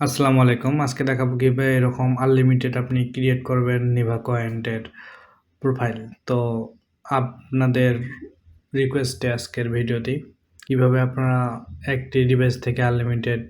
আসসালামু আলাইকুম। আজকে দেখাবো কীভাবে এরকম আনলিমিটেড আপনি ক্রিয়েট করবেন নিভা কয়েন্টের প্রোফাইল তো আপনাদের রিকোয়েস্টে আজকের ভিডিওটি কীভাবে আপনারা একটি ডিভাইস থেকে আনলিমিটেড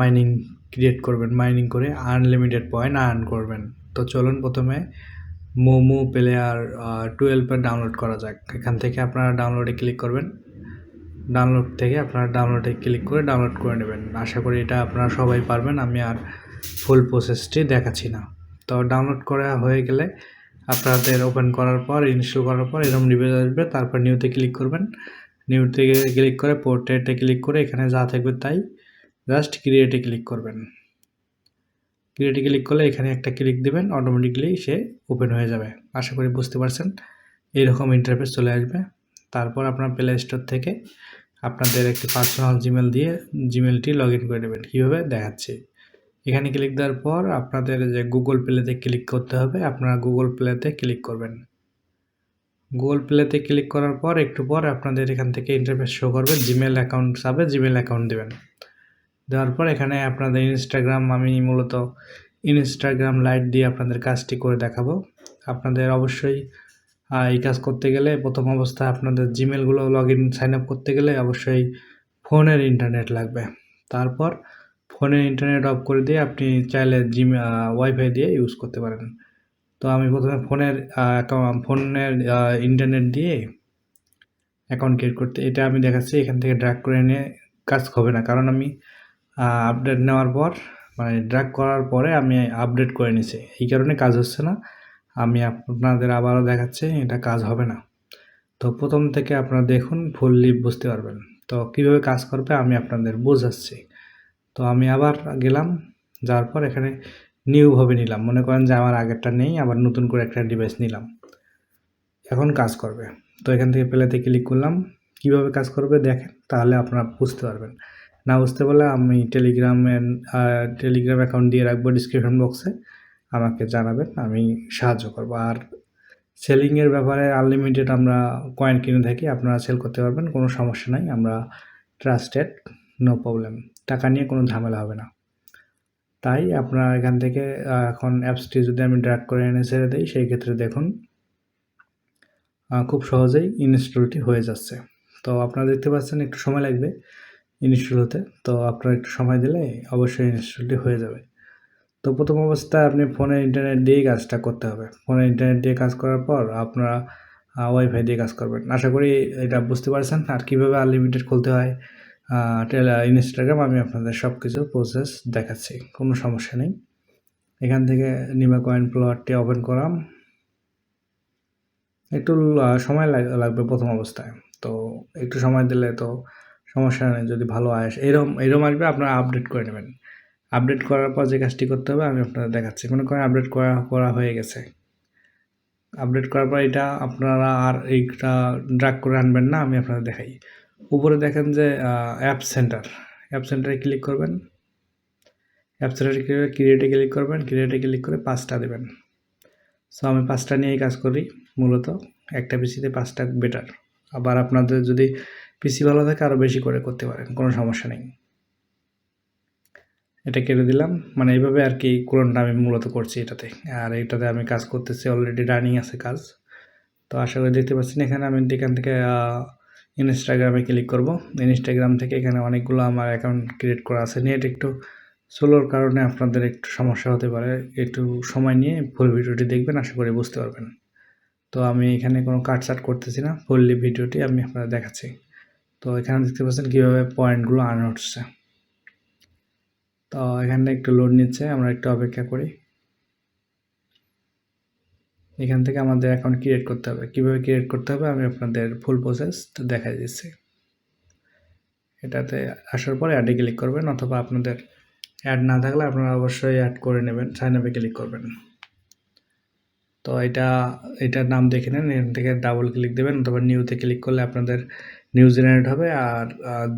মাইনিং ক্রিয়েট করবেন মাইনিং করে আনলিমিটেড পয়েন্ট আর্ন করবেন। তো চলুন প্রথমে মোমো প্লেয়ার টুয়েলভে ডাউনলোড করা যাক। এখান থেকে আপনারা ডাউনলোডে ক্লিক করবেন। ডাউনলোড থেকে আপনারা ডাউনলোডে ক্লিক করে ডাউনলোড করে নেবেন। আশা করি এটা আপনারা সবাই পারবেন, আমি আর ফুল প্রসেসটি দেখাচ্ছি না। তো ডাউনলোড করা হয়ে গেলে আপনাদের ওপেন করার পর ইনস্টল করার পর এরকম ডিভাইস আসবে, তারপর নিউতে ক্লিক করবেন। নিউতে ক্লিক করে পোর্ট্রেটে ক্লিক করে এখানে যা থাকবে তাই জাস্ট ক্রিয়েটে ক্লিক করবেন। ক্রিয়েটে ক্লিক করলে এখানে একটা ক্লিক দিবেন অটোমেটিকলি সে ওপেন হয়ে যাবে। আশা করি বুঝতে পারছেন, এরকম ইন্টারফেস চলে আসবে। তারপর আপনার প্লে স্টোর থেকে আপনাদের একটি পার্সোনাল জিমেল দিয়ে জিমেলটি লগ ইন করে নেবেন। কীভাবে? দেখাচ্ছি। এখানে ক্লিক দেওয়ার পর আপনাদের যে গুগল প্লেতে ক্লিক করতে হবে, আপনারা গুগল প্লেতে ক্লিক করবেন। গুগল প্লেতে ক্লিক করার পর একটু পর আপনাদের এখান থেকে ইন্টারফেস শো করবে জিমেল অ্যাকাউন্ট চাবে জিমেল অ্যাকাউন্ট দেবেন। দেওয়ার পর এখানে আপনাদের ইনস্টাগ্রাম আমি মূলত ইনস্টাগ্রাম লাইট দিয়ে আপনাদের কাজটি করে দেখাবো। আপনাদের অবশ্যই এই কাজ করতে গেলে প্রথম অবস্থায় আপনাদের জিমেলগুলো লগ ইন সাইন আপ করতে গেলে অবশ্যই ফোনের ইন্টারনেট লাগবে। তারপর ফোনের ইন্টারনেট অফ করে দিয়ে আপনি চাইলে জিম ওয়াইফাই দিয়ে ইউজ করতে পারেন। তো আমি প্রথমে ফোনের ফোনের ইন্টারনেট দিয়ে অ্যাকাউন্ট ক্রিয়েট করতে, এটা আমি দেখাচ্ছি, এখান থেকে ড্রাগ করে নিয়ে কাজ হবে না। কারণ আমি আপডেট নেওয়ার পর মানে ড্রাগ করার পরে আমি আপডেট করে নিছি এই কারণে কাজ হচ্ছে না। আমি আপনাদের আবারও দেখাচ্ছি, এটা কাজ হবে না। তো প্রথম থেকে আপনারা দেখুন ফুল ফুললি বুঝতে পারবেন। তো কীভাবে কাজ করবে আমি আপনাদের বোঝাচ্ছি। তো আমি আবার গেলাম, যাওয়ার পর এখানে নিউভাবে নিলাম। মনে করেন যে আমার আগেরটা নেই, আবার নতুন করে একটা ডিভাইস নিলাম। এখন কাজ করবে। তো এখান থেকে প্লেতে ক্লিক করলাম। কীভাবে কাজ করবে দেখেন, তাহলে আপনারা বুঝতে পারবেন। না বুঝতে পারলে আমি টেলিগ্রামের টেলিগ্রাম অ্যাকাউন্ট দিয়ে রাখব ডিসক্রিপশন বক্সে আমাকে জানাবেন, আমি সাহায্য করব। আর সেলিংয়ের ব্যাপারে আনলিমিটেড আমরা কয়েন কিনে থাকি, আপনারা সেল করতে পারবেন, কোনো সমস্যা নাই, আমরা ট্রাস্টেড নো প্রবলেম টাকা নিয়ে কোনো ঝামেলা হবে না। তাই আপনারা এখান থেকে এখন অ্যাপসটি যদি আমি ড্রাগ করে এনে ছেড়ে দিই, সেই ক্ষেত্রে দেখুন খুব সহজেই ইনস্টলটি হয়ে যাচ্ছে। তো আপনারা দেখতে পাচ্ছেন, একটু সময় লাগবে ইনস্টল হতে। তো আপনারা একটু সময় দিলে অবশ্যই ইনস্টলটি হয়ে যাবে। তো প্রথম অবস্থায় আপনি ফোনের ইন্টারনেট দিয়েই কাজটা করতে হবে। ফোনের ইন্টারনেট দিয়ে কাজ করার পর আপনারা ওয়াইফাই দিয়ে কাজ করবেন। আশা করি এটা বুঝতে পারছেন। আর কীভাবে আনলিমিটেড খুলতে হয় ইনস্টাগ্রাম আমি আপনাদের সব কিছু প্রসেস দেখাচ্ছি। কোনো সমস্যা নেই। এখান থেকে নিমা কয়েন প্লটটি ওপেন করাম। একটু সময় লাগবে প্রথম অবস্থায়। তো একটু সময় দিলে তো সমস্যা নেই। যদি ভালো আয় এরকম এরকম আসবে, আপনারা আপডেট করে নেবেন। আপডেট করার পর যে কাজটি করতে হবে, আমি আপনাদের দেখাচ্ছি। মনে করেন আপডেট করা করা হয়ে গেছে। আপডেট করার পর এটা আপনারা আর এইটা ড্রাগ করে আনবেন না, আমি আপনাদের দেখাই। উপরে দেখেন যে অ্যাপ সেন্টার অ্যাপ সেন্টারে ক্লিক করবেন। অ্যাপ সেন্টারে ক্রিয়েটে ক্লিক করবেন। ক্রিয়েটে ক্লিক করে পাঁচটা দেবেন। সো আমি পাঁচটা নিয়েই কাজ করি, মূলত। একটা পিসিতে পাঁচটা বেটার আবার আপনাদের যদি পিসি ভালো থাকে আরও বেশি করে করতে পারেন, কোনো সমস্যা নেই। এটা কেটে দিলাম। মানে এইভাবে আর কি কোরআনটা আমি মূলত করছি এটাতে। আর এটাতে আমি কাজ করতেছি অলরেডি রানিং আছে কাজ। তো আশা করি দেখতে পাচ্ছেন, এখানে আমি এখান থেকে ইনস্টাগ্রামে ক্লিক করব। ইনস্টাগ্রাম থেকে এখানে অনেকগুলো আমার অ্যাকাউন্ট ক্রিয়েট করা আছে। নেট একটু স্লোর কারণে আপনাদের একটু সমস্যা হতে পারে। একটু সময় নিয়ে ফুল ভিডিওটি দেখবেন, আশা করি বুঝতে পারবেন। তো আমি এখানে কোনো কাটসাট করতেছি না। ফুললি ভিডিওটি আমি আপনাদের দেখাচ্ছি। তো এখানে দেখতে পাচ্ছেন কীভাবে পয়েন্টগুলো আর্ন হচ্ছে। তো এখানটা একটু লোড নিচ্ছে, আমরা একটু অপেক্ষা করি। এখান থেকে আমাদের অ্যাকাউন্ট ক্রিয়েট করতে হবে। কীভাবে ক্রিয়েট করতে হবে? আমি আপনাদের ফুল প্রসেস তো দেখাই দিচ্ছি। এটাতে আসার পরে অ্যাডে ক্লিক করবেন, অথবা আপনাদের অ্যাড না থাকলে আপনারা অবশ্যই অ্যাড করে নেবেন সাইন আপে ক্লিক করবেন। তো এটা, এটার নাম দেখে নেন, এখান থেকে ডাবল ক্লিক দেবেন, অথবা নিউতে ক্লিক করলে আপনাদের নিউ জেনারেট হবে, আর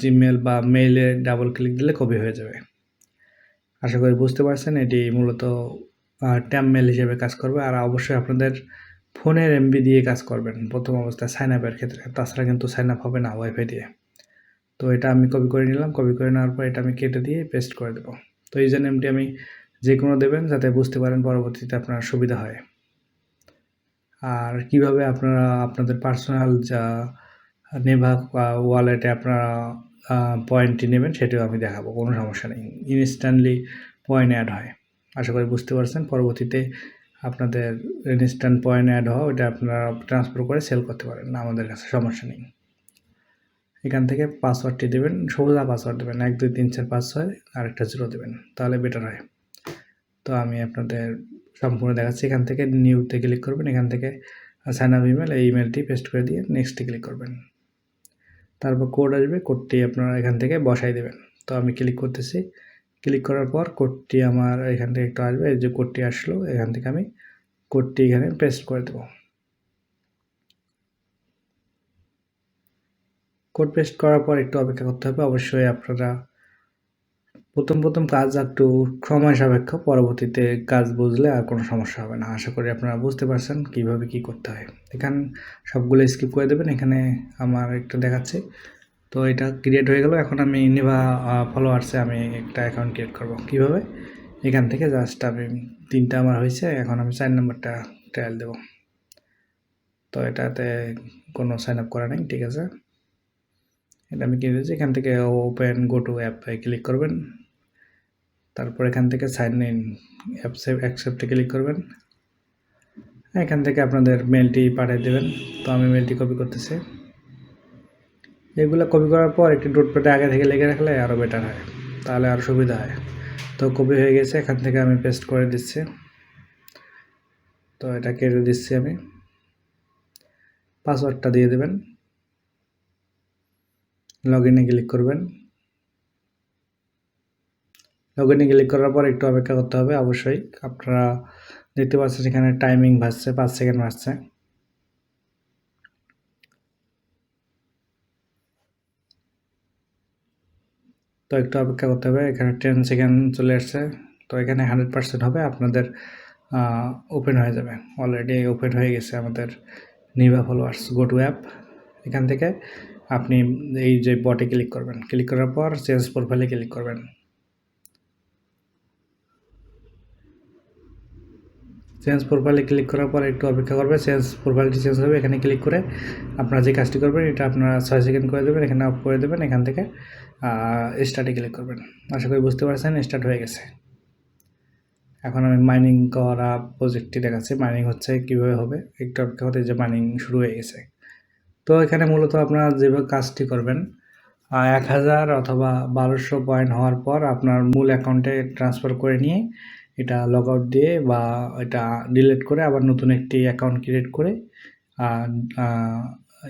জিমেল বা মেইলে ডাবল ক্লিক দিলে কপি হয়ে যাবে। আশা করি বুঝতে পারছেন, এটি মূলত ট্যাম মেল হিসেবে কাজ করবে। আর অবশ্যই আপনাদের ফোনের এমবি দিয়ে কাজ করবেন, প্রথম অবস্থায় সাইন আপের ক্ষেত্রে। তাছাড়া কিন্তু সাইন আপ হবে না ওয়াইফাই দিয়ে। তো এটা আমি কপি করে নিলাম। কপি করে নেওয়ার পর এটা আমি কেটে দিয়ে পেস্ট করে দেবো। তো এই ইউজার নেমটি আমি যে কোনো দেবেন যাতে বুঝতে পারেন পরবর্তীতে আপনার সুবিধা হয়। আর কীভাবে আপনারা, আপনাদের পার্সোনাল যা নেভা ওয়ালেটে আপনারা পয়েন্টটি নেবেন, সেটাও আমি দেখাবো, কোনো সমস্যা নেই। ইনস্ট্যান্টলি পয়েন্ট অ্যাড হয়। আশা করি বুঝতে পারছেন। পরবর্তীতে আপনাদের ইনস্ট্যান্ট পয়েন্ট অ্যাড হওয়া ওটা আপনারা ট্রান্সফার করে সেল করতে পারেন। না, আমাদের কাছে সমস্যা নেই। এখান থেকে পাসওয়ার্ডটি দেবেন, সোজা পাসওয়ার্ড দেবেন। এক, দুই, তিন, চার, পাঁচ, ছয়, আরেকটা জিরো দেবেন। তাহলে বেটার হয়। তো আমি আপনাদের সম্পূর্ণ দেখাচ্ছি। এখান থেকে নিউতে ক্লিক করবেন। এখান থেকে সাইন আপ ইমেল এই ইমেলটি পেস্ট করে দিয়ে নেক্সটে ক্লিক করবেন। তারপর কোড আসবে কোডটি আপনারা এখান থেকে বসাই দেবেন। তো আমি ক্লিক করতেছি। ক্লিক করার পর কোডটি আমার এখান থেকে একটু আসবে, এই যে কোডটি আসলো, এখান থেকে আমি কোডটি এখানে পেস্ট করে দেব। কোড পেস্ট করার পর একটু অপেক্ষা করতে হবে। অবশ্যই আপনারা প্রথম প্রথম কাজ একটু সময় সাপেক্ষ। পরবর্তীতে কাজ বুঝলে আর কোনো সমস্যা হবে না। আশা করি আপনারা বুঝতে পারছেন কীভাবে কি করতে হয়। এখানে সবগুলো স্কিপ করে দেবেন। এখানে আমার একটা দেখাচ্ছে। তো এটা ক্রিয়েট হয়ে গেল। এখন আমি নিভা ফলোয়ার্সে আমি একটা অ্যাকাউন্ট ক্রিয়েট করব। কীভাবে? এখান থেকে জাস্ট আমি তিনটা আমার হয়েছে। এখন আমি চার নম্বরটা ট্রায়াল দেব। তো এটাতে কোনো সাইন আপ করা নেই। ঠিক আছে? এটা আমি কিনে দিয়েছি এখান থেকে open go to app click করবেন। তারপর এখান থেকে সাইন ইন অ্যাকসেপ্টে ক্লিক করবেন। এখান থেকে আপনাদের মেলটি পাঠিয়ে দেবেন। তো আমি মেলটি কপি করতেছি। এগুলো কপি করার পর একটি নোটপ্যাডে আগে থেকে লেগে রাখলে আরও বেটার হয়, তাহলে আরও সুবিধা হয়। তো কপি হয়ে গেছে, এখান থেকে আমি পেস্ট করে দিচ্ছি। তো এটা কেটে দিচ্ছি আমি। পাসওয়ার্ডটা দিয়ে দেবেন। লগ ইনে ক্লিক করবেন। লগ ইনে ক্লিক করার পর একটু অপেক্ষা করতে হবে, অবশ্যই। আপনারা দেখতে পাচ্ছেন এখানে টাইমিং ভাসছে, পাঁচ সেকেন্ড ভাসছে। তো একটু অপেক্ষা করতে হবে, এখানে টেন সেকেন্ড চলে আসছে। তো এখানে হান্ড্রেড পার্সেন্ট হবে, আপনাদের ওপেন হয়ে যাবে। অলরেডি ওপেন হয়ে গেছে আমাদের Nibha followers go to app এখান থেকে আপনি এই যে বটে ক্লিক করবেন। ক্লিক করার পর চেঞ্জ প্রোফাইলে ক্লিক করবেন। চেঞ্জ প্রোফাইলে ক্লিক করার পর একটু অপেক্ষা করবে। চেঞ্জ প্রোফাইলটি চেঞ্জ হবে, এখানে ক্লিক করে আপনারা যে কাজটি করবেন, এটা আপনারা ছয় সেকেন্ড করে দেবেন, এখানে অফ করে দেবেন, এখান থেকে স্টার্টে ক্লিক করবেন। আশা করি বুঝতে পারছেন স্টার্ট হয়ে গেছে। এখন আমি মাইনিং করা প্রজেক্টটি দেখাচ্ছি। মাইনিং হচ্ছে কীভাবে হবে? একটু অপেক্ষা করতে যে মাইনিং শুরু হয়ে গেছে। তো এখানে মূলত আপনারা যেভাবে কাজটি করবেন এক হাজার অথবা বারোশো পয়েন্ট হওয়ার পর আপনার মূল অ্যাকাউন্টে ট্রান্সফার করে নিয়ে এটা লগ আউট দিয়ে বা এটা ডিলিট করে আবার নতুন একটি অ্যাকাউন্ট ক্রিয়েট করে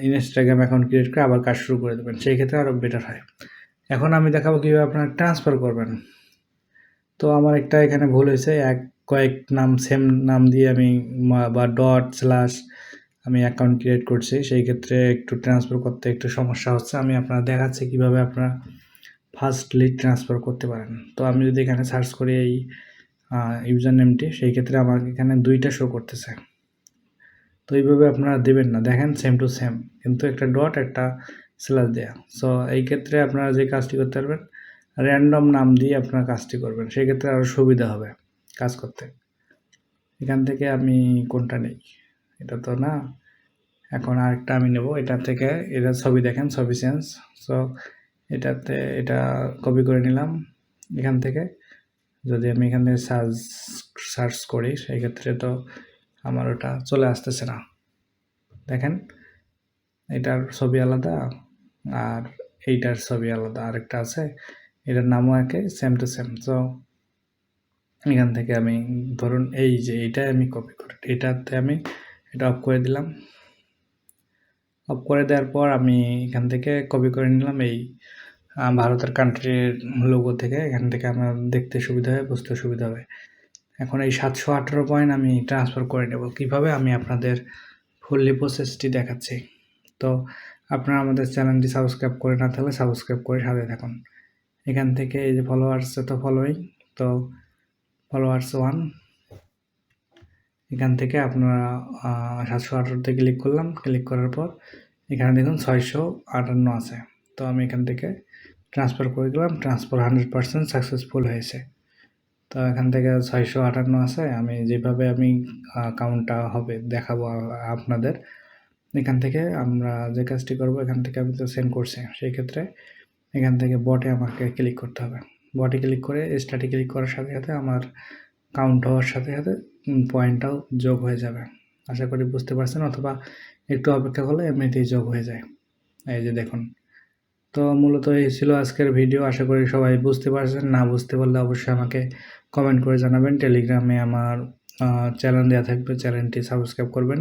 ইনস্টাগ্রাম অ্যাকাউন্ট ক্রিয়েট করে আবার কাজ শুরু করে দেবেন। সেই ক্ষেত্রে আরও বেটার হয়। এখন আমি দেখাবো কীভাবে আপনারা ট্রান্সফার করবেন। তো আমার একটা এখানে ভুল হয়েছে। এক, কয়েক নাম সেম নাম দিয়ে আমি বা ডট স্ল্যাশ আমি অ্যাকাউন্ট ক্রিয়েট করছি। সেই ক্ষেত্রে একটু ট্রান্সফার করতে একটু সমস্যা হচ্ছে। আমি আপনারা দেখাচ্ছি কীভাবে আপনারা ফার্স্ট লিড ট্রান্সফার করতে পারেন। তো আমি যদি এখানে সার্চ করি এই ইউজার নেমটি সেই ক্ষেত্রে আমার এখানে দুইটা শো করতেছে। তো এইভাবে আপনারা দেবেন না, দেখেন সেম টু সেম কিন্তু একটা ডট একটা স্ল্যাশ দেয়া। সো এই ক্ষেত্রে আপনারা যে কাজটি করতে পারবেন র্যান্ডম নাম দিয়ে আপনারা কাজটি করবেন, সেই ক্ষেত্রে আরও সুবিধা হবে কাজ করতে। এখান থেকে আমি কোনটা নেই, এটা তো না। এখন আরেকটা আমি নেব, এটা থেকে এটা ছবি দেখেন, ছবি চেঞ্জ সো এটাতে, এটা কপি করে নিলাম, এখান থেকে। যদি আমি এখান থেকে সার্চ সার্চ করি সেই ক্ষেত্রে তো আমার ওটা চলে আসতেছে না। দেখেন, এটার ছবি আলাদা আর এইটার ছবি আলাদা, আরেকটা আছে, এটার নামও একে সেম টু সেম তো এখান থেকে আমি ধরুন এই যে এইটাই আমি কপি করি, এটাতে আমি এটা অফ করে দিলাম। অফ করে দেওয়ার পর আমি এখান থেকে কপি করে নিলাম এই ভারতের কান্ট্রির লোগো থেকে এখান থেকে আমার দেখতে সুবিধা হবে বুঝতে সুবিধা হবে এখন এই সাতশো আঠেরো পয়েন্ট আমি ট্রান্সফার করে নেব। কীভাবে আমি আপনাদের ফুললি প্রসেসটি দেখাচ্ছি? তো আপনারা আমাদের চ্যানেলটি সাবস্ক্রাইব করে না থাকলে সাবস্ক্রাইব করে সাথে থাকুন। এখান থেকে এই যে ফলোয়ার্স তো ফলোয়িং তো ফলোয়ার্স ওয়ান এখান থেকে আপনারা সাতশো আঠারোতে ক্লিক করলাম। ক্লিক করার পর এখানে দেখুন ছয়শো আটান্ন আছে। তো আমি এখান থেকে ট্রান্সফার করে দিলাম ট্রান্সফার হান্ড্রেড পার্সেন্ট সাকসেসফুল হয়েছে। তো এখান থেকে ছয়শো আটান্ন আছে, আমি যেভাবে আমি কাউন্টটা হবে দেখাবো আপনাদের। এখান থেকে আমরা যে কাজটি করব, এখান থেকে আমি তো সেন্ড করছি। সেই ক্ষেত্রে এখান থেকে বটে আমাকে ক্লিক করতে হবে। বটে ক্লিক করে স্টার্টে ক্লিক করার সাথে সাথে আমার কাউন্ট হওয়ার সাথে সাথে পয়েন্টটাও যোগ হয়ে যাবে। আশা করি বুঝতে পারছেন, অথবা একটু অপেক্ষা করলে এমনিতেই যোগ হয়ে যায়। এই যে দেখুন তো মূলত এই ছিল আজকের ভিডিও আশা করি সবাই বুঝতে পারছেন। না বুঝতে পারলে অবশ্যই আমাকে কমেন্ট করে জানাবেন। টেলিগ্রামে আমার চ্যানেল দেওয়া থাকবে। চ্যানেলটি সাবস্ক্রাইব করবেন।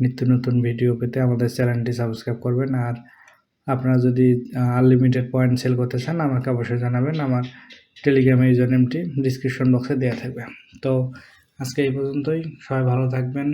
নিত্য নতুন ভিডিও পেতে আমাদের চ্যানেলটি সাবস্ক্রাইব করবেন। আর আপনারা যদি আনলিমিটেড পয়েন্ট সেল করতে চান, আমাকে অবশ্যই জানাবেন। আমার টেলিগ্রামে ইউজার নেমটি ডিসক্রিপশন বক্সে দেওয়া থাকবে। তো আজকে এই পর্যন্তই। সবাই ভালো থাকবেন।